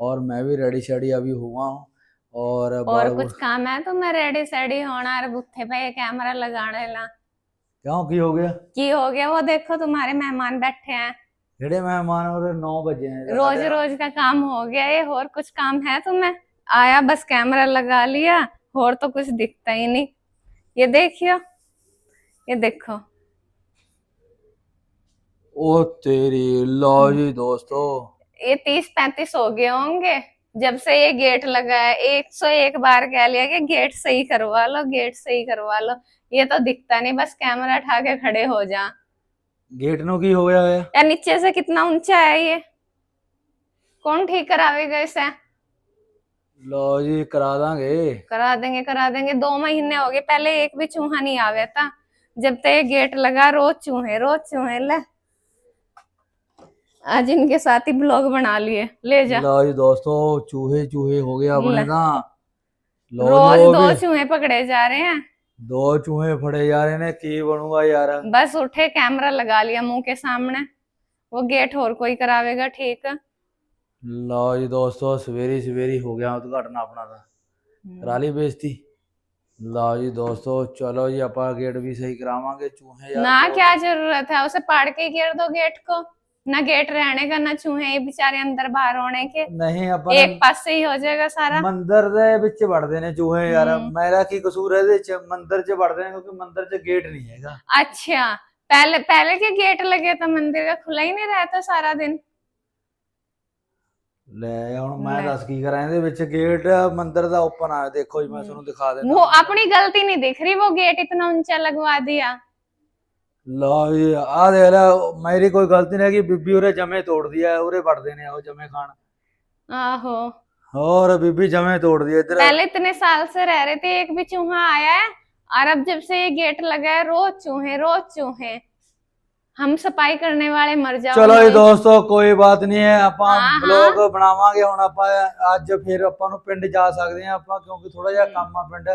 और मैं भी रेडी शेडी अभी हुआ हूँ। और और कुछ काम है? तो मैं रेडी सेडी होना और बुत्थे पे कैमरा लगाने ला। क्यों? की हो गया? की हो गया? वो देखो तुम्हारे मेहमान बैठे हैं। जेड़े मेहमान और नौ बजे हैं रोज रोज का काम हो गया ये। और कुछ काम है तुम्हें? आया बस कैमरा लगा लिया। और तो कुछ दिखता ही नहीं। ये देखियो। ये देखो। ओ तेरी लो जी दोस्तों। ये तीस पैंतीस हो गए होंगे। जब से ये गेट लगा है एक सौ एक बार कह लिया कि गेट सही करवा लो गेट सही करवा लो। ये तो दिखता नहीं बस कैमरा उठा के खड़े हो जा। गेट नो की हो गया है। या नीचे से कितना ऊँचा है ये? कौन ठीक करावेगा इसे? लो जी करा देंगे। करा देंगे करा देंगे। दो महीने हो गए पहले एक भी चूहा नहीं आवे था। जब तक ये गेट लगा रोज चूहे रोज चूहे ले। आज इनके साथ ही ब्लॉग बना लिए। ले जा। लो जी दोस्तों चूहे चूहे हो गया अपने ना। रोज दो चूहे पकड़े जा रहे हैं। दो चूहे फड़े जा रहे हैं की बनूँगा यार? बस उठे कैमरा लगा लिया मुँह के सामने। वो गेट और कोई करावेगा ठीक। लो जी दोस्तों सवेरी सवेरी हो गया उद्घाटन अपना था हम्म। करा बेचती लो जी दोस्तों चलो जी अपा गेट भी सही करावा चूहे ना क्या ज़रूरत है? उसे पाड़ के घेर दो गेट को। ना गेट रहने का ना चूहे ये बेचारे अंदर बाहर होने के ਨਹੀਂ ਆਪਾਂ एक पास से ही हो जाएगा सारा ਮੰਦਰ ਦੇ ਵਿੱਚ ਵੜਦੇ ਨੇ ਚੂਹੇ ਯਾਰ ਹਮ। ਮੇਰਾ ਕੀ ਕਸੂਰ ਹੈ ਇਹਦੇ ਚ ਮੰਦਰ ਚ ਵੜਦੇ ਨੇ ਕਿਉਂਕਿ ਮੰਦਰ ਚ ਗੇਟ ਨਹੀਂ ਹੈਗਾ अच्छा पहले पहले के गेट लगे तो मंदिर का खुला ही नहीं रहता सारा दिन ਲੈ ਹੁਣ ਮੈਂ ਲੈ। ਦੱਸ ਕੀ ਕਰਾਂ ਇਹਦੇ ਵਿੱਚ ਗੇਟ ਮੰਦਰ ਦਾ ਓਪਨ ਆ ਦੇਖੋ ਜੀ ਮੈਂ ਹਮ। ਤੁਹਾਨੂੰ ਦਿਖਾ ਦਿੰਦਾ वो अपनी गलती नहीं दिख रही वो गेट इतना ऊंचा लगवा दिया ਲਓ ਜੀ ਆ ਦੇਖ ਲੈ ਮੇਰੀ ਕੋਈ ਗਲਤੀ ਨਹੀਂ ਹੈਗੀ ਬੀਬੀ ਉਰੇ ਜਮੇ ਤੋੜਦੀ ਆ ਉਰੇ ਵੜਦੇ ਨੇ ਉਹ ਜਮੇ ਖਾਣ आहो ਹੋਰ ਬੀਬੀ ਜਮੇ ਤੋੜਦੀ ਆ ਇੱਧਰ पहले इतने साल से रह रहे थे एक भी चूहा आया है और अब जब से ये गेट लगा है रोज चूहे रोज चूहे हम सफाई करने वाले मर जाओ ਚਲੋ ਜੀ ਦੋਸਤੋ ਕੋਈ ਬਾਤ ਨਹੀਂ ਹੈ ਆਪਾਂ ਹਾਂ, ਹਾਂ। ਬਲੌਗ ਬਣਾਵਾਂਗੇ ਹੁਣ ਆਪਾਂ ਅੱਜ ਫਿਰ ਆਪਾਂ ਨੂੰ ਪਿੰਡ ਜਾ ਸਕਦੇ ਹਾਂ ਆਪਾਂ ਕਿਉਂਕਿ ਥੋੜਾ ਜਿਹਾ ਹਮ। ਕੰਮ ਆ ਪਿੰਡ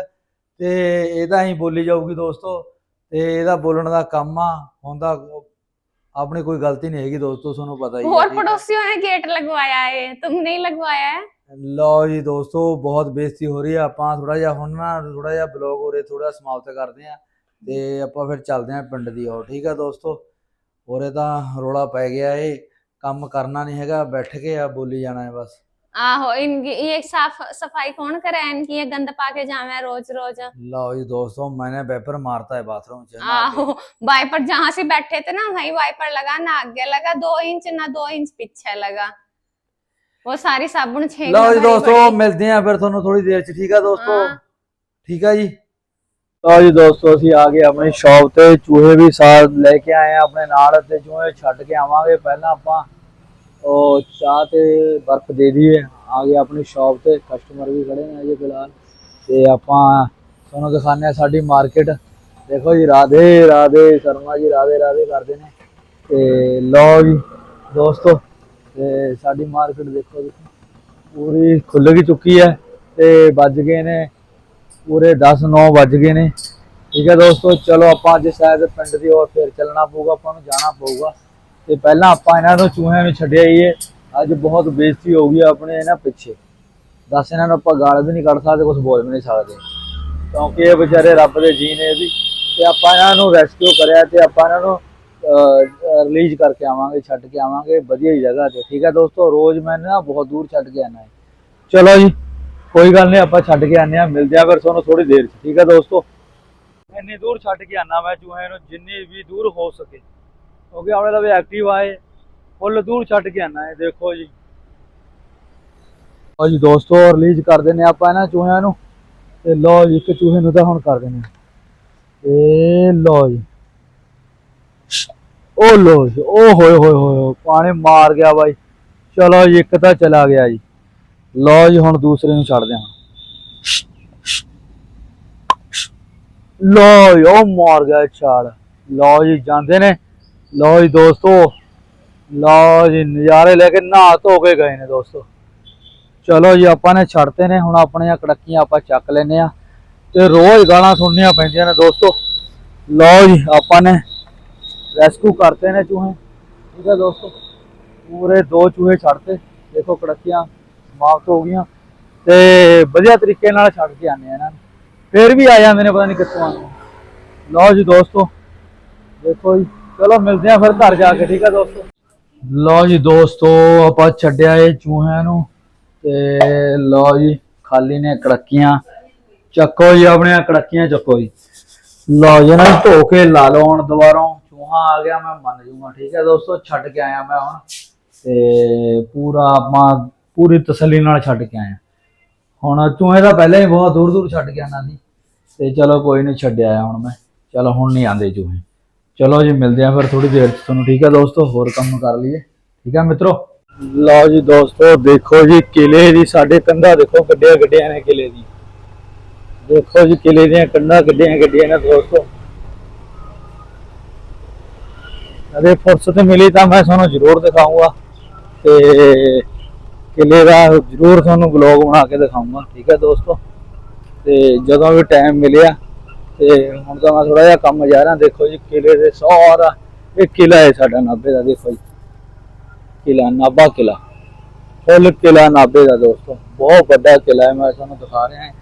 ਤੇ ਇਹਦਾ ਹੀ ਬੋਲੀ ਜਾਊਗੀ ਦੋਸਤੋ ਤੇ ਇਹਦਾ ਬੋਲਣ ਦਾ ਕੰਮ ਆ ਹੁੰਦਾ ਆਪਣੀ ਕੋਈ ਗਲਤੀ ਨਹੀਂ ਹੈਗੀ ਦੋਸਤੋ ਤੁਹਾਨੂੰ ਪਤਾ ਹੀ ਹੈ ਹੋਰ ਪੜੋਸੀਆਂ ਨੇ ਗੇਟ ਲਗਵਾਇਆ ਹੈ ਤੁਮ ਨਹੀਂ ਲਗਵਾਇਆ ਲਓ ਜੀ ਦੋਸਤੋ ਬਹੁਤ ਬੇਇੱਜ਼ਤੀ ਹੋ ਰਹੀ ਆ ਆਪਾਂ ਥੋੜਾ ਜਿਹਾ ਹੁਣ ਨਾ ਥੋੜਾ ਜਿਹਾ ਬਲੌਗ ਹੋ ਥੋੜਾ ਸਮਾਪਤ ਕਰਦੇ ਆ ਤੇ ਆਪਾਂ ਫਿਰ ਚੱਲਦੇ ਆ ਪਿੰਡ ਦੀ ਹੋ ਠੀਕ ਆ ਦੋਸਤੋ? ਹੋਰੇ ਤਾਂ ਰੋਲਾ ਪੈ ਗਿਆ ਏ ਕੰਮ ਕਰਨਾ ਨਹੀਂ ਹੈਗਾ ਬੈਠ ਕੇ ਆ ਬੋਲੀ ਜਾਣਾ ਹੈ ਬਸ। आहो इनकी ये साफ सफाई कौन करे इनकी ये गंद पाके जावे रोज रोज ਲਓ ਜੀ ਦੋਸਤੋ मैंने वेपर मारता है बाथरूम से नहा के। आहो वाइपर जहां से बैठे थे ना वही वाइपर लगा ना आगे लगा दो इंच ना दो इंच पीछे लगा वो सारी साबुन छेक ਲਓ ਜੀ ਦੋਸਤੋ ਮਿਲਦੇ ਆ ਫਿਰ ਤੁਹਾਨੂੰ ਥੋੜੀ ਦੇਰ ਚ ਠੀਕ ਆ ਦੋਸਤੋ ਹਾਂ। ਠੀਕ ਆ ਜੀ ਲਓ ਜੀ ਦੋਸਤੋ ਅਸੀਂ ਆ ਗਏ ਆਪਣੀ ਸ਼ਾਪ ਤੇ ਚੂਹੇ ਵੀ ਸਾਥ ਲੈ ਕੇ ਆਏ ਆ ਆਪਣੇ ਨਾਲ ਤੇ ਚੂਹੇ ਛੱਡ ਕੇ ਆਵਾਂਗੇ ਪਹਿਲਾਂ ਆਪਾਂ ਉਹ ਚਾਹ ਤੇ ਬਰਫ਼ ਦੇ ਦਈਏ। ਆ ਗਏ ਆਪਣੀ ਸ਼ਾਪ ਤੇ ਕਸਟਮਰ ਵੀ ਖੜੇ ਨੇ ਅਜੇ ਫਿਲਹਾਲ। ਤੇ ਆਪਾਂ ਤੁਹਾਨੂੰ ਦਿਖਾਉਂਦੇ ਆ ਸਾਡੀ ਮਾਰਕੀਟ ਦੇਖੋ ਜੀ, ਰਾਧੇ ਰਾਧੇ, ਸ਼ਰਮਾ ਜੀ, ਰਾਧੇ ਰਾਧੇ ਕਰਦੇ ਨੇ। ਤੇ ਲਓ ਜੀ, ਦੋਸਤੋ, ਤੇ ਸਾਡੀ ਮਾਰਕੀਟ ਦੇਖੋ ਤੁਸੀਂ ਪੂਰੀ ਖੁੱਲ ਗਈ ਚੁੱਕੀ ਹੈ ਤੇ ਵੱਜ ਗਏ ਨੇ, ਪੂਰੇ 10 9 ਵੱਜ ਗਏ ਨੇ। ਠੀਕ ਹੈ ਦੋਸਤੋ, ਚਲੋ ਆਪਾਂ ਅੱਜ ਸ਼ਾਇਦ ਪਿੰਡ ਦੀ ਔਰ ਫਿਰ ਚੱਲਣਾ ਪਊਗਾ, ਆਪਾਂ ਨੂੰ ਜਾਣਾ ਪਊਗਾ। ਤੇ ਪਹਿਲਾਂ ਆਪਾਂ ਇਹਨਾਂ ਨੂੰ ਚੂਹਿਆਂ ਨੂੰ ਛੱਡਿਆ ਹੀ ਹੈ ਅੱਜ ਬਹੁਤ ਬੇਇੱਜ਼ਤੀ ਹੋ ਗਈ ਆਪਣੇ ਇਹਨਾਂ ਪਿੱਛੇ। ਦੱਸ ਇਹਨਾਂ ਨੂੰ ਆਪਾਂ ਗਾਲ ਵੀ ਨਹੀਂ ਕੱਢ ਸਕਦੇ ਕੁਝ ਬੋਲ ਵੀ ਨਹੀਂ ਸਕਦੇ। ਕਿਉਂਕਿ ਇਹ ਵਿਚਾਰੇ ਰੱਬ ਦੇ ਜੀ ਨੇ ਵੀ ਤੇ ਆਪਾਂ ਇਹਨਾਂ ਨੂੰ ਰੈਸਕਿਊ ਕਰਿਆ ਤੇ ਆਪਾਂ ਇਹਨਾਂ ਨੂੰ ਰਿਲੀਜ਼ ਕਰਕੇ ਆਵਾਂਗੇ, ਛੱਡ ਕੇ ਆਵਾਂਗੇ। ਵਧੀਆ ਹੀ ਜਗ੍ਹਾ ਤੇ, ਠੀਕ ਹੈ ਦੋਸਤੋ? ਰੋਜ਼ ਮੈਂ ਨਾ ਬਹੁਤ ਦੂਰ ਛੱਡ ਕੇ ਆਣਾ ਹੈ। ਚਲੋ ਜੀ, ਕੋਈ ਗੱਲ ਨਹੀਂ, ਆਪਾਂ ਛੱਡ ਕੇ ਆਨੇ ਆ ਮਿਲਦੇ ਆ ਫਿਰ ਤੁਹਾਨੂੰ ਥੋੜੀ ਦੇਰ ਚ, ਠੀਕ ਹੈ ਦੋਸਤੋ? ਇੰਨੀ ਦੂਰ ਛੱਡ ਕੇ ਆਨਾ ਮੈਂ ਚੂਹੇ ਨੂੰ, ਜਿੰਨੀ ਵੀ ਦੂਰ ਹੋ ਸਕੇ। ਕਿਉਂਕਿ ਆਪਣੇ ਲਵੇ ਐਕਟਿਵ ਆਏ ਫੁੱਲ ਦੂਰ ਛੱਡ ਕੇ ਆਨਾ ਹੈ ਦੇਖੋ ਜੀ। ਲਓ ਜੀ ਦੋਸਤੋ ਰਿਲੀਜ਼ ਕਰ ਦਿੰਨੇ ਆਪਾਂ ਇਹਨਾਂ ਚੂਹਿਆਂ ਨੂੰ। ਤੇ ਲਓ ਜੀ, ਇੱਕ ਚੂਹੇ ਨੂੰ ਤਾਂ ਹੁਣ ਕਰ ਦਿੰਨੇ ਤੇ ਲਓ ਜੀ। ਉਹ ਲੋ ਜੀ ਉਹ ਹੋਏ ਹੋਏ ਹੋਏ ਪਾਣੀ ਮਾਰ ਗਿਆ ਬਾਈ। ਚਲੋ ਜੀ, ਇੱਕ ਤਾਂ ਚਲਾ ਗਿਆ ਜੀ। ਲਓ ਜੀ, ਹੁਣ ਦੂਸਰੇ ਨੂੰ ਛੱਡਦੇ ਹਾਂ। ਲਓ ਜੀ ਉਹ ਮਾਰ ਗਿਆ ਛਾਲ। ਲਓ ਜੀ, ਜਾਂਦੇ ਨੇ। ਲਓ ਜੀ ਦੋਸਤੋ, ਲਓ ਜੀ ਨਜ਼ਾਰੇ ਲੈ ਕੇ ਨਹਾ ਧੋ ਕੇ ਗਏ ਨੇ ਦੋਸਤੋ। ਚਲੋ ਜੀ, ਆਪਾਂ ਨੇ ਛੱਡਤੇ ਨੇ, ਹੁਣ ਆਪਣੀਆਂ ਕੜਕੀਆਂ ਆਪਾਂ ਚੱਕ ਲੈਨੇ ਆ ਤੇ ਰੋਜ਼ ਗਾਲਾਂ ਸੁਣਨੀਆਂ ਪੈਂਦੀਆਂ ਨੇ ਦੋਸਤੋ। ਲਓ ਜੀ, ਆਪਾਂ ਨੇ ਰੈਸਕਿਊ ਕਰਤੇ ਨੇ ਚੂਹੇ। ਠੀਕ ਹੈ ਦੋਸਤੋ, ਪੂਰੇ ਦੋ ਚੂਹੇ ਛੱਡਤੇ। ਦੇਖੋ ਕੜਕੀਆਂ ਸਮਾਪਤ ਹੋ ਗਈਆਂ ਤੇ ਵਧੀਆ ਤਰੀਕੇ ਨਾਲ ਛੱਡ ਕੇ ਆਨੇ ਆ ਇਹਨਾਂ ਨੂੰ। ਫੇਰ ਵੀ ਆ ਜਾਂਦੇ ਨੇ, ਪਤਾ ਨਹੀਂ ਕਿੱਥੋਂ ਆਉਂਦੇ ਲਓ ਜੀ ਦੋਸਤੋ, ਦੇਖੋ ਜੀ। ਚਲੋ ਮਿਲਦੇ ਆ ਫਿਰ ਘਰ ਜਾ ਕੇ, ਠੀਕ ਆ ਦੋਸਤੋ? ਲਓ ਜੀ ਦੋਸਤੋ, ਆਪਾਂ ਛੱਡਿਆ ਇਹ ਚੂਹਿਆਂ ਨੂੰ ਤੇ ਲਓ ਜੀ, ਖਾਲੀ ਨੇ ਕੜਕੀਆਂ। ਚੱਕੋ ਜੀ ਆਪਣੀਆਂ ਕੜਕੀਆਂ ਚੱਕੋ ਜੀ। ਲਓ ਜੀ ਨਾ ਧੋ ਕੇ ਲਾ ਲਓ ਹੁਣ ਦੁਬਾਰੋਂ। ਚੂਹਾ ਆ ਗਿਆ, ਮੈਂ ਮੰਨ ਜੂਗਾ ਠੀਕ ਹੈ ਦੋਸਤੋ, ਛੱਡ ਕੇ ਆਇਆ ਮੈਂ ਹੁਣ। ਤੇ ਪੂਰਾ ਆਪਾਂ ਪੂਰੀ ਤਸੱਲੀ ਨਾਲ ਛੱਡ ਕੇ ਆਇਆ। ਹੁਣ ਚੂਹੇ ਦਾ ਪਹਿਲਾਂ ਹੀ ਬਹੁਤ ਦੂਰ ਦੂਰ ਛੱਡ ਕੇ ਆਣਾ ਸੀ। ਤੇ ਚਲੋ ਕੋਈ ਨਹੀਂ, ਛੱਡਿਆ ਆਇਆ ਹੁਣ ਮੈਂ। ਚਲੋ ਹੁਣ ਨਹੀਂ ਆਂਦੇ ਚੂਹੇ। ਚਲੋ ਜੀ, ਮਿਲਦੇ ਆ ਫਿਰ ਥੋੜੀ ਦੇਰ ਚ ਤੁਹਾਨੂੰ, ਠੀਕ ਹੈ ਦੋਸਤੋ? ਹੋਰ ਕੰਮ ਕਰ ਲਈਏ। ਠੀਕ ਹੈ ਮਿੱਤਰੋ? ਲਓ ਜੀ ਦੋਸਤੋ, ਦੇਖੋ ਜੀ, ਕਿਲੇ ਦੀ ਸਾਡੇ ਕੰਧਾਂ ਦੇਖੋ ਗੱਡਿਆਂ ਗੱਡਿਆਂ ਨੇ ਕਿਲੇ ਦੀ। ਦੇਖੋ ਜੀ, ਕਿਲੇ ਦੀਆਂ ਕੰਧਾਂ ਗੱਡੀਆਂ ਗੱਡੀਆਂ ਨੇ ਦੋਸਤੋ। ਅਰੇ, ਫੁਰਸਤ ਮਿਲੀ ਤਾਂ ਮੈਂ ਤੁਹਾਨੂੰ ਜ਼ਰੂਰ ਦਿਖਾਊਂਗਾ ਤੇ ਕਿਲੇ ਦਾ ਜ਼ਰੂਰ ਤੁਹਾਨੂੰ ਵਲੌਗ ਬਣਾ ਕੇ ਦਿਖਾਊਂਗਾ, ਠੀਕ ਹੈ ਦੋਸਤੋ? ਤੇ ਜਦੋਂ ਵੀ ਟਾਈਮ ਮਿਲਿਆ ਤੇ ਹੁਣ ਤਾਂ ਮੈਂ ਥੋੜਾ ਜਿਹਾ ਕੰਮ ਜਾ ਰਿਹਾ, ਦੇਖੋ ਜੀ ਕਿਲੇ ਦੇ ਸਾਰਾ, ਇਹ ਕਿਲਾ ਹੈ ਸਾਡਾ ਨਾਭੇ ਦਾ, ਦੇਖੋ ਜੀ। ਕਿਲਾ, ਨਾਭਾ ਕਿਲਾ। ਫੁੱਲ ਕਿਲਾ ਨਾਭੇ ਦਾ ਦੋਸਤੋ, ਬਹੁਤ ਵੱਡਾ ਕਿਲਾ ਹੈ, ਮੈਂ ਤੁਹਾਨੂੰ ਦਿਖਾ ਰਿਹਾ ਹਾਂ।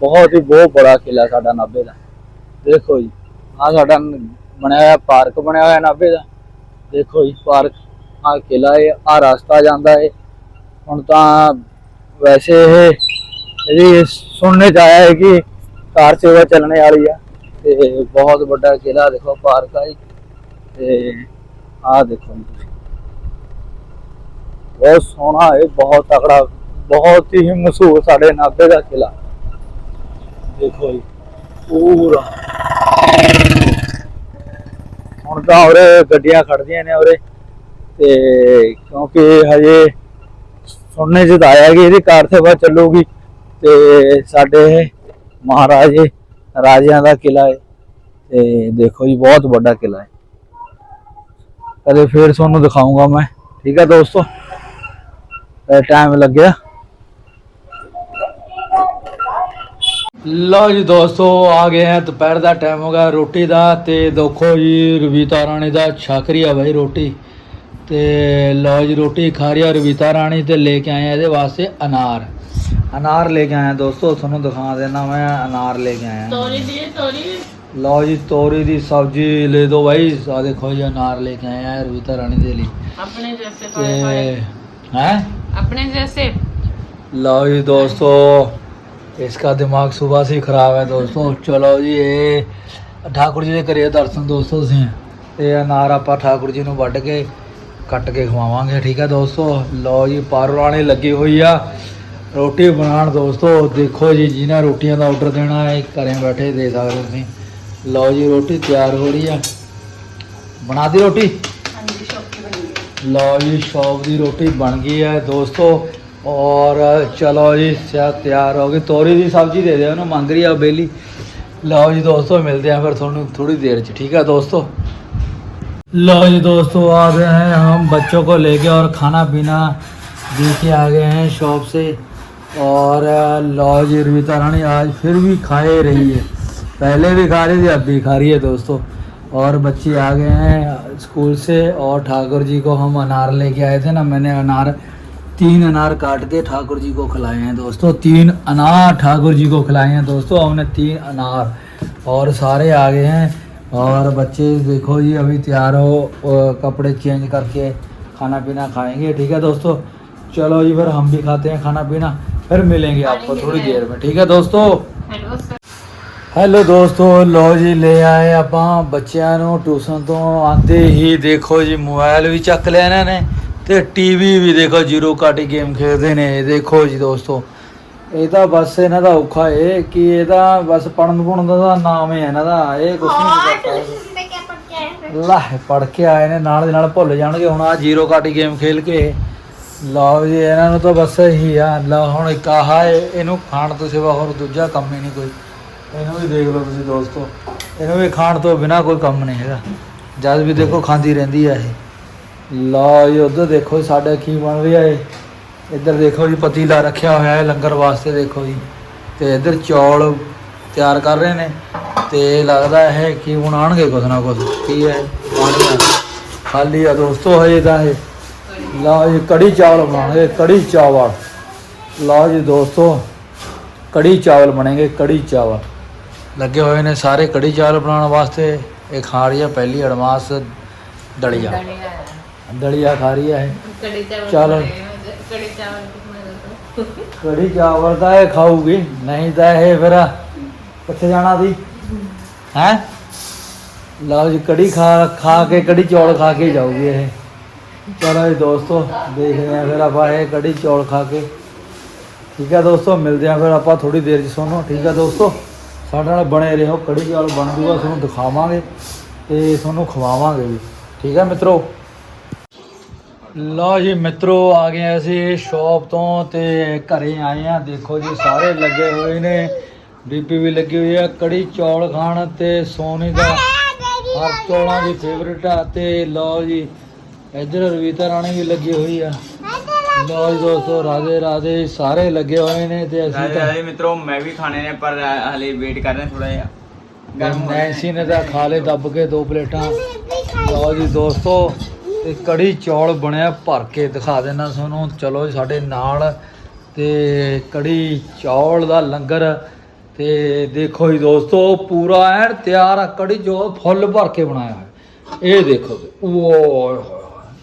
ਬਹੁਤ ਹੀ, ਬਹੁਤ ਬੜਾ ਕਿਲਾ ਸਾਡਾ ਨਾਭੇ ਦਾ। ਦੇਖੋ ਜੀ ਆ ਸਾਡਾ ਬਣਿਆ ਹੋਇਆ ਪਾਰਕ ਬਣਿਆ ਹੋਇਆ ਨਾਭੇ ਦਾ। ਦੇਖੋ ਜੀ, ਪਾਰਕ ਆ ਕਿਲਾ ਹੈ ਆ ਰਸਤਾ ਜਾਂਦਾ ਹੈ। ਹੁਣ ਤਾਂ ਵੈਸੇ ਇਹ, ਇਹਦੀ ਸੁਣਨੇ ਚ ਆਇਆ ਹੈ ਕਿ ਕਾਰ ਸੇਵਾ ਚੱਲਣੇ ਵਾਲੀ ਆ। ਤੇ ਬਹੁਤ ਵੱਡਾ ਕਿਲਾ ਦੇਖੋ, ਪਾਰਕ ਆ ਜੀ। ਤੇ ਆ ਦੇਖੋ ਜੀ। ਤੁਸੀਂ। ਬਹੁਤ ਸੋਹਣਾ ਹੈ ਬਹੁਤ ਤਕੜਾ, ਬਹੁਤ ਹੀ ਮਸ਼ਹੂਰ ਸਾਡੇ ਨਾਭੇ ਦਾ ਕਿਲਾ ਦੇਖੋ ਜੀ, ਪੂਰਾ। ਹੁਣ ਤਾਂ ਉਰੇ ਗੱਡੀਆਂ ਖੜਦੀਆਂ ਨੇ ਉਰੇ। ਤੇ ਕਿਉਂਕਿ ਹਜੇ ਸੁਣਨੇ ਚ ਤਾਂ ਆਇਆ ਕਿ ਇਹਦੀ ਕਾਰ ਸੇਵਾ ਚੱਲੂਗੀ। ਤੇ ਸਾਡੇ ਮਹਾਰਾਜੇ ਰਾਜਿਆਂ ਦਾ ਕਿਲਾ ਹੈ ਤੇ ਦੇਖੋ ਜੀ ਬਹੁਤ ਵੱਡਾ ਕਿਲਾ ਹੈ ਕਦੇ ਫੇਰ ਤੁਹਾਨੂੰ ਦਿਖਾਊਂਗਾ ਮੈਂ, ਠੀਕ ਹੈ ਦੋਸਤੋ? ਟਾਈਮ ਲੱਗਿਆ। ਲਓ ਜੀ ਦੋਸਤੋ, ਆ ਗਏ ਹੈ ਦੁਪਹਿਰ ਦਾ ਟਾਈਮ ਹੋ ਗਿਆ ਰੋਟੀ ਦਾ, ਤੇ ਦੇਖੋ ਜੀ ਰਵੀਤਾ ਰਾਣੀ ਦਾ ਛਾਕਰੀ ਆ ਬਾਈ ਰੋਟੀ। ਤੇ ਲਓ ਜੀ ਰੋਟੀ ਖਾ ਰਹੀ ਆ ਰਵੀਤਾ ਰਾਣੀ ਤੇ ਲੈ ਕੇ ਆਏ ਆ ਇਹਦੇ ਵਾਸਤੇ ਅਨਾਰ। ਅਨਾਰ ਲੈ ਕੇ ਆਇਆ ਦੋਸਤੋ ਤੁਹਾਨੂੰ ਦਿਖਾ ਦੇਣਾ ਮੈਂ ਅਨਾਰ ਲੈ ਕੇ ਆਇਆ ਤੋਰੀ ਦੀ ਤੋਰੀ ਲਓ ਜੀ ਤੋਰੀ ਦੀ ਸਬਜ਼ੀ ਲੈ ਦੋ ਬਾਈ ਆ ਦੇਖੋ ਜੀ ਅਨਾਰ ਲੈ ਕੇ ਆਏ ਆ ਰਵੀਤਾ ਰਾਣੀ ਦੇ ਲਈ ਆਪਣੇ ਜੈਸੇ ਤੇ ਪਾਏ ਪਾਏ ਹੈ अपने जैसे लो जी दोस्तों इसका दिमाग सुबह से ही खराब है दोस्तों ਚਲੋ ਜੀ ਇਹ ਠਾਕੁਰ ਜੀ ਦੇ ਕਰੀਏ ਦਰਸ਼ਨ ਦੋਸਤੋ ਅਸੀਂ ਤੇ ਅਨਾਰ ਆਪਾਂ ਠਾਕੁਰ ਜੀ ਨੂੰ ਵੱਢ ਕੇ ਕੱਟ ਕੇ ਖਵਾਵਾਂਗੇ ਠੀਕ ਹੈ ਦੋਸਤੋ ਲਓ ਜੀ ਪਾਰਵਾਣੇ ਲੱਗੀ ਹੋਈ ਆ ਰੋਟੀ ਬਣਾਉਣ ਦੋਸਤੋ ਦੇਖੋ ਜੀ ਜਿਹਨਾਂ ਰੋਟੀਆਂ ਦਾ ਆਰਡਰ ਦੇਣਾ ਹੈ ਘਰੇ ਬੈਠੇ ਦੇ ਸਕਦੇ ਤੁਸੀਂ ਲਓ ਜੀ ਰੋਟੀ ਤਿਆਰ ਹੋ ਰਹੀ ਆ ਬਣਾ ਦੀ ਰੋਟੀ ਲਓ ਜੀ ਸ਼ੌਪ ਦੀ ਰੋਟੀ ਬਣ ਗਈ ਹੈ ਦੋਸਤੋ ਔਰ ਚਲੋ ਜੀ ਸਿਆ ਤਿਆਰ ਹੋ ਗਈ ਤੋਰੀ ਦੀ ਸਬਜ਼ੀ ਦੇ ਦਿਓ ਉਹਨੂੰ ਮੰਗ ਰਹੀ ਆ ਬੇਲੀ ਲਓ ਜੀ ਦੋਸਤੋ ਮਿਲਦੇ ਆ ਫਿਰ ਤੁਹਾਨੂੰ ਥੋੜੀ ਦੇਰ ਚ ठीक है दोस्तों लो जी दोस्तों आ गए हैं हम बच्चों को लेके और खाना पीना दे के आ गए हैं शॉप से और अ, लो जी रविता रानी आज फिर भी खाए रही है। पहले भी खा रही थी अब भी खा रही है दोस्तों। और बच्चे आ गए हैं स्कूल से और ठाकुर जी को हम अनार लेके आए थे ना। मैंने अनार तीन अनार काट के ठाकुर जी को खिलाए हैं दोस्तों। तीन अनार ठाकुर जी को खिलाए हैं दोस्तों। हमने तीन अनार और सारे आ गए हैं। और बच्चे देखो जी अभी तैयार हो कपड़े चेंज करके खाना पीना खाएँगे। ठीक है दोस्तों? चलो जी फिर हम भी खाते हैं खाना पीना। फिर मिलेंगे आपको थोड़ी देर में ठीक है दोस्तों हेलो सर ਹੈਲੋ ਦੋਸਤੋ ਲੋ ਜੀ ਲੈ ਆਏ ਆਪਾਂ ਬੱਚਿਆਂ ਨੂੰ ਟਿਊਸ਼ਨ ਤੋਂ ਆਂਦੇ ਹੀ ਦੇਖੋ ਜੀ ਮੋਬਾਈਲ ਵੀ ਚੱਕ ਲਿਆ ਇਹਨਾਂ ਨੇ ਤੇ ਟੀਵੀ ਵੀ ਦੇਖੋ ਜ਼ੀਰੋ ਕਾਟੀ ਗੇਮ ਖੇਡਦੇ ਨੇ ਦੇਖੋ ਜੀ ਦੋਸਤੋ ਇਹ ਤਾਂ ਬਸ ਇਹਨਾਂ ਦਾ ਔਖਾ ਏ ਕਿ ਇਹਦਾ ਬਸ ਪੜਨ ਪੁੜਨ ਦਾ ਨਾਮ ਹੈ ਇਹਨਾਂ ਦਾ ਇਹ ਕੁਛ ਨਹੀਂ ਕਰਦਾ ਲਾਹ ਪੜ ਕੇ ਆਏ ਨੇ ਨਾਲ ਦੇ ਨਾਲ ਭੁੱਲ ਜਾਣਗੇ ਹੁਣ ਆ ਜ਼ੀਰੋ ਕਾਟੀ ਗੇਮ ਖੇਲ ਕੇ ਲਓ ਜੀ ਇਹਨਾਂ ਨੂੰ ਤਾਂ ਬਸ ਇਹੀ ਆ। ਲਓ ਹੁਣ ਇੱਕ ਆਹ ਏ, ਇਹਨੂੰ ਖਾਣ ਤੋਂ ਸਿਵਾ ਹੋਰ ਦੂਜਾ ਕੰਮ ਹੀ ਨਹੀਂ ਕੋਈ। ਇਹਨੂੰ ਵੀ ਦੇਖ ਲਓ ਤੁਸੀਂ ਦੋਸਤੋ। ਇਹਨੂੰ ਵੀ ਖਾਣ ਤੋਂ ਬਿਨਾ ਕੋਈ ਕੰਮ ਨਹੀਂ ਹੈਗਾ। ਜਦ ਵੀ ਦੇਖੋ ਖਾਂਦੀ ਰਹਿੰਦੀ ਆ ਇਹ। ਲਓ ਜੀ ਉਧਰ ਦੇਖੋ ਸਾਡਾ ਕੀ ਬਣ ਰਿਹਾ ਏ ਇੱਧਰ ਦੇਖੋ ਜੀ ਪਤੀਲਾ ਰੱਖਿਆ ਹੋਇਆ ਹੈ ਲੰਗਰ ਵਾਸਤੇ ਦੇਖੋ ਜੀ। ਤੇ ਇੱਧਰ ਚੌਲ ਤਿਆਰ ਕਰ ਰਹੇ ਨੇ। ਤੇ ਲੱਗਦਾ ਹੈ ਕੀ ਬਣਾਉਣਗੇ ਕੁਛ ਨਾ ਕੁਛ। ਕੀ ਹੈ? ਖਾਲੀ ਆ ਦੋਸਤੋ ਹਜੇ ਤਾਂ ਇਹ। ਲਓ ਜੀ ਕੜੀ ਚਾਵਲ ਬਣਾਉਣਗੇ ਕੜੀ ਚਾਵਲ। ਲਓ ਜੀ ਦੋਸਤੋ ਕੜੀ ਚਾਵਲ ਬਣेंगे ਕੜੀ ਚਾਵਲ। ਲੱਗੇ ਹੋਏ ਨੇ ਸਾਰੇ ਕੜੀ ਚਾਵਲ ਬਣਾਉਣ ਵਾਸਤੇ। ਇਹ ਖਾ ਰਹੀ ਹੈ ਪਹਿਲੀ ਅਡਵਾਂਸ ਦਲੀਆ। ਦਲੀਆ ਖਾ ਰਹੀ ਹੈ ਕੜੀ ਚਾਵਲ ਕੜੀ ਚਾਵਲ ਕੜੀ ਦਾ ਇਹ ਖਾਊਗੀ ਨਹੀਂ ਤਾਂ ਇਹ ਫਿਰ ਕਿੱਥੇ ਜਾਣਾ ਸੀ? ਹੈ? ਲਓ ਜੀ ਕੜੀ ਖਾ ਖਾ ਕੇ ਕੜੀ ਚੌਲ ਖਾ ਕੇ ਜਾਊਗੀ ਇਹ। ਚਲੋ ਜੀ ਦੋਸਤੋ, ਦੇਖਦੇ ਆ ਫਿਰ ਆਪਾਂ ਇਹ ਕੜੀ ਚੌਲ ਖਾ ਕੇ। ਠੀਕ ਹੈ ਦੋਸਤੋ, ਮਿਲਦੇ ਆ ਫਿਰ ਆਪਾਂ ਥੋੜੀ ਦੇਰ ਚ ਸੋਨੋ ਠੀਕ ਹੈ ਦੋਸਤੋ, ਸਾਡੇ ਨਾਲ ਬਣੇ ਰਹੋ, ਕੜੀ ਚੌਲ ਬਣ ਜੂਗਾ, ਤੁਹਾਨੂੰ ਦਿਖਾਵਾਂਗੇ ਤੇ ਤੁਹਾਨੂੰ ਖਵਾਵਾਂਗੇ ਵੀ। ਠੀਕ ਹੈ ਮਿੱਤਰੋ? ਲਓ ਜੀ ਮਿੱਤਰੋ, ਆ ਗਏ ਅਸੀਂ ਸ਼ਾਪ ਤੋਂ ਤੇ ਘਰੇ ਆਏ ਆ ਦੇਖੋ ਜੀ, ਸਾਰੇ ਲੱਗੇ ਹੋਏ ਨੇ। ਬੀਬੀ ਵੀ ਲੱਗੀ ਹੋਈ ਆ ਕੜੀ ਚੌਲ ਖਾਣ ਤੇ ਸੋਨੀ ਦਾ ਹਰ ਚੌਲਾਂ ਦੀ ਫੇਵਰੇਟ ਆ ਤੇ ਲਓ ਜੀ ਇੱਧਰ ਰਵੀਤਾ ਰਾਣੀ ਵੀ ਲੱਗੀ ਹੋਈ ਆ। ਲਓ ਜੀ ਦੋਸਤੋ ਰਾਧੇ ਰਾਧੇ ਸਾਰੇ ਲੱਗੇ ਹੋਏ ਨੇ ਤੇ ਅਸੀਂ ਰਾਜੇ ਤਾਂ ਰਾਜੇ ਮਿੱਤਰੋ ਮੈਂ ਵੀ ਖਾਣੇ ਨੇ ਪਰ ਹਲੇ ਵੇਟ ਕਰ ਰਹੇ ਥੋੜਾ ਜਿਹਾ। ਗਰਮ ਹੋ ਨੈਂਸੀ ਨੇ ਤਾਂ ਖਾ ਲਏ ਦੱਬ ਕੇ ਦੋ ਪਲੇਟਾਂ। ਲਓ ਜੀ ਦੋਸਤੋ ਤੇ ਕੜੀ ਚੌਲ ਬਣਿਆ ਭਰ ਕੇ ਦਿਖਾ ਦੇਣਾ ਤੁਹਾਨੂੰ। ਚਲੋ ਜੀ ਸਾਡੇ ਨਾਲ ਤੇ ਕੜੀ ਚੌਲ ਦਾ ਲੰਗਰ ਤੇ ਦੇਖੋ ਜੀ ਦੋਸਤੋ ਪੂਰਾ ਐਨ ਤਿਆਰ ਆ ਕੜੀ ਚੌਲ ਫੁੱਲ ਭਰ ਕੇ ਬਣਾਇਆ ਹੈ ਇਹ ਦੇਖੋ। ਓਏ ਹੋਏ।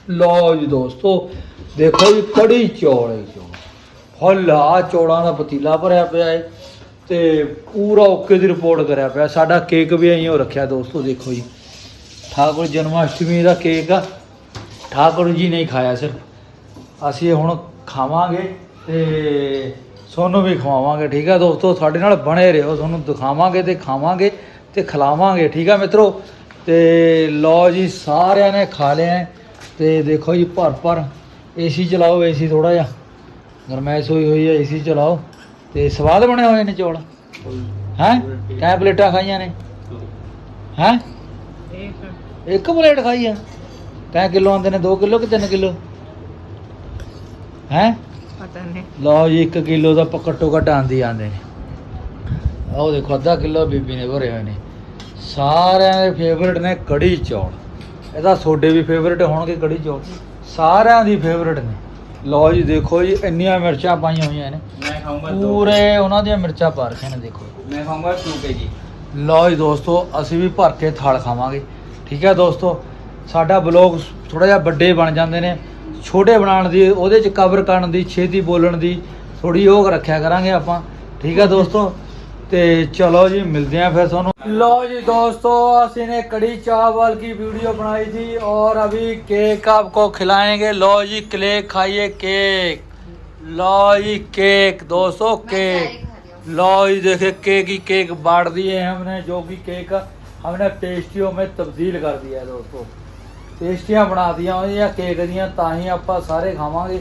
ਲਓ ਜੀ ਦੋਸਤੋ, ਦੇਖੋ ਜੀ ਕੜੀ ਚੌਲ ਹੈ ਚੌਲ ਫੁੱਲ ਆ ਚੌਲਾਂ ਦਾ ਪਤੀਲਾ ਭਰਿਆ ਪਿਆ ਹੈ ਤੇ ਪੂਰਾ ਓਕੇ ਦੀ ਰਿਪੋਰਟ ਕਰਿਆ ਪਿਆ। ਸਾਡਾ ਕੇਕ ਵੀ ਐਂ ਹੋ ਰੱਖਿਆ ਦੋਸਤੋ, ਦੇਖੋ ਜੀ। ਠਾਕੁਰ ਜਨਮਾਸ਼ਟਮੀ ਦਾ ਕੇਕ ਆ। ਠਾਕੁਰ ਜੀ ਨੇ ਖਾਇਆ ਸਿਰਫ। ਅਸੀਂ ਹੁਣ ਖਾਵਾਂਗੇ ਤੇ ਤੁਹਾਨੂੰ ਵੀ ਖਵਾਵਾਂਗੇ, ਠੀਕ ਆ ਦੋਸਤੋ? ਸਾਡੇ ਨਾਲ ਬਣੇ ਰਹੋ, ਤੁਹਾਨੂੰ ਦਿਖਾਵਾਂਗੇ ਤੇ ਖਾਵਾਂਗੇ ਤੇ ਖਿਲਾਵਾਂਗੇ, ਠੀਕ ਆ ਮਿੱਤਰੋ? ਤੇ ਲਓ ਜੀ, ਸਾਰਿਆਂ ਨੇ ਖਾ ਲਿਆ ਤੇ ਦੇਖੋ ਜੀ ਭਰ ਭਰ ਏਸੀ ਚਲਾਓ ਏਸੀ ਥੋੜਾ ਜਿਹਾ। ਗਰਮੈਸ਼ ਹੋਈ ਹੋਈ ਹੈ ਏਸੀ ਚਲਾਓ। ਤੇ ਸਵਾਦ ਬਣਿਆ ਹੋਇਆ ਨੇ ਚੌਲ। ਹੈ? ਕੈ? ਪਲੇਟਾਂ ਖਾਈਆਂ ਨੇ? ਹੈ? ਇੱਕ ਪਲੇਟ ਖਾਈ ਆ। ਕੈ ਕਿਲੋ ਆਉਂਦੇ ਨੇ 2 ਕਿਲੋ ਕਿ 3 ਕਿਲੋ? ਹੈ? ਪਤਾ ਨਹੀਂ। ਲਓ ਜੀ 1 ਕਿਲੋ ਦਾ ਪਕਟੋ ਘਟ ਆਂਦੀ ਆਂਦੇ ਨੇ। ਆਓ ਦੇਖੋ ਅੱਧਾ ਕਿਲੋ ਬੀਬੀ ਨੇ ਭਰੇ ਹੋਏ ਨੇ। ਸਾਰਿਆਂ ਦੇ ਫੇਵਰਿਟ ਨੇ ਕੜੀ ਚੌਲ। ਇਹਦਾ ਤੁਹਾਡੇ ਵੀ ਫੇਵਰੇਟ ਹੋਣਗੇ ਕੜੀ ਚੌਲ। ਸਾਰਿਆਂ ਦੀ ਫੇਵਰੇਟ ਨੇ। ਲਓ ਜੀ ਦੇਖੋ ਜੀ ਇੰਨੀਆਂ ਮਿਰਚਾਂ ਪਾਈਆਂ ਹੋਈਆਂ ਨੇ। ਮੈਂ ਖਾਊਂਗਾ ਦੋ ਪੂਰੇ ਉਹਨਾਂ ਦੀਆਂ ਮਿਰਚਾਂ ਪਾ ਰੱਖੀਆਂ ਨੇ ਦੇਖੋ। ਮੈਂ ਖਾਊਂਗਾ 2 ਕੇਜੀ। ਲਓ ਜੀ ਦੋਸਤੋ ਅਸੀਂ ਵੀ ਭਰ ਕੇ ਥਾਲ ਖਾਵਾਂਗੇ। ਠੀਕ ਹੈ ਦੋਸਤੋ ਸਾਡਾ ਬਲੌਗ ਥੋੜਾ ਜਿਹਾ ਵੱਡੇ ਬਣ ਜਾਂਦੇ ਨੇ। ਛੋਟੇ ਬਣਾਉਣ ਦੀ ਉਹਦੇ ਚ ਕਵਰ ਕਰਨ ਦੀ ਛੇਤੀ ਬੋਲਣ ਦੀ ਥੋੜੀ ਉਹ ਰੱਖਿਆ ਕਰਾਂਗੇ ਆਪਾਂ। ਠੀਕ ਹੈ ਦੋਸਤੋ ਤੇ ਚਲੋ ਜੀ ਮਿਲਦੇ हैं फिर ਤੁਹਾਨੂੰ ਲਓ ਜੀ दोस्तों ਅਸੀਂ ने कड़ी चावल की वीडियो बनाई थी और अभी केक आपको खिलाएंगे लो जी केक खाइए केक लो जी केक दोस्तों केक लो जी देखिए केक ही केक बांट दिए हैं हमने जो कि केक हमने पेस्ट्रियों में तब्दील कर दिया है दोस्तों ਪੇਸਟੀਆਂ ਬਣਾ ਦੀਆਂ ਉਹਦੀਆਂ ਕੇਕ ਦੀਆਂ ਤਾਂ ਹੀ ਆਪਾਂ ਸਾਰੇ ਖਾਵਾਂਗੇ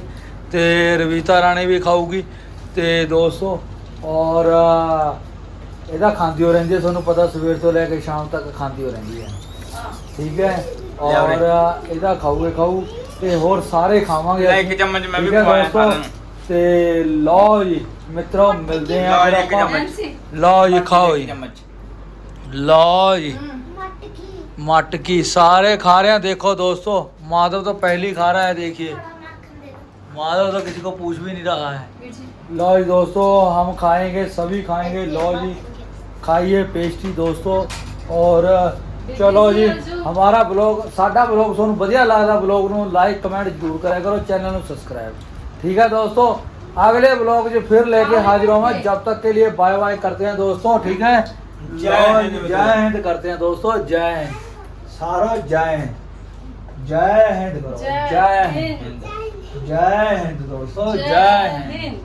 ਤੇ ਰਵੀਤਾ ਰਾਣੀ ਵੀ ਖਾਊਗੀ ਤੇ ਦੋਸਤੋ ਔਰ ਅਹ, ਇਹਦਾ ਖਾਂਦੀ ਹੋ ਰਹਿੰਦੀ ਹੈ ਤੁਹਾਨੂੰ ਪਤਾ ਸਵੇਰ ਤੋਂ ਲੈ ਕੇ ਸ਼ਾਮ ਤੱਕ ਖਾਂਦੀ ਹੋ ਰਹਿੰਦੀ ਹੈ ਠੀਕ ਹੈ ਲਿਆ ਔਰ ਉਰੇ। ਅਹ, ਇਹਦਾ ਖਾਊਗੇ ਖਾਊ ਤੇ ਹੋਰ ਸਾਰੇ ਖਾਵਾਂਗੇ ਲੈ ਅਸੀਂ। ਇੱਕ ਚਮਚ ਮੈਂ ਵੀ ਠੀਕ ਹੈ ਖਵਾਇਆ ਦੋਸਤੋ? ਸਾਰਿਆਂ ਨੂੰ। ਤੇ ਲਓ ਜੀ ਮਿੱਤਰੋ ਮਿਲਦੇ ਲਓ ਆਂ ਜੀ, ਫਿਰ ਇੱਕ ਆਪਾਂ ਚਮਚ। ਲਓ ਜੀ ਖਾਓ ਜੀ ਚਮਚ ਲਓ ਜੀ मटकी सारे खा रहे हैं देखो दोस्तों माधव तो पहली खा रहा है देखिए माधव तो किसी को पूछ भी नहीं रहा है लो जी दोस्तों हम खाएंगे सभी खाएंगे लो जी खाइए पेस्ट्री दोस्तों और ਚਲੋ ਜੀ ਹਮਾਰਾ ਬਲੌਗ ਸਾਡਾ ਬਲੌਗ ਤੁਹਾਨੂੰ ਵਧੀਆ ਲੱਗਦਾ ਬਲੌਗ ਨੂੰ ਲਾਈਕ ਕਮੈਂਟ ਜ਼ਰੂਰ ਕਰਿਆ ਕਰੋ ਚੈਨਲ ਨੂੰ ਸਬਸਕ੍ਰਾਈਬ ठीक है दोस्तों अगले ब्लॉग जो फिर लेके हाजिर होंगे जब तक के लिए बाय बाय करते हैं दोस्तों ठीक है जय हिंद मित्रों। जय हिंद करते हैं दोस्तों जय हिंद सारो जय हिंद जय हिंद करो जय हिंद जय हिंद दोस्तों जय हिंद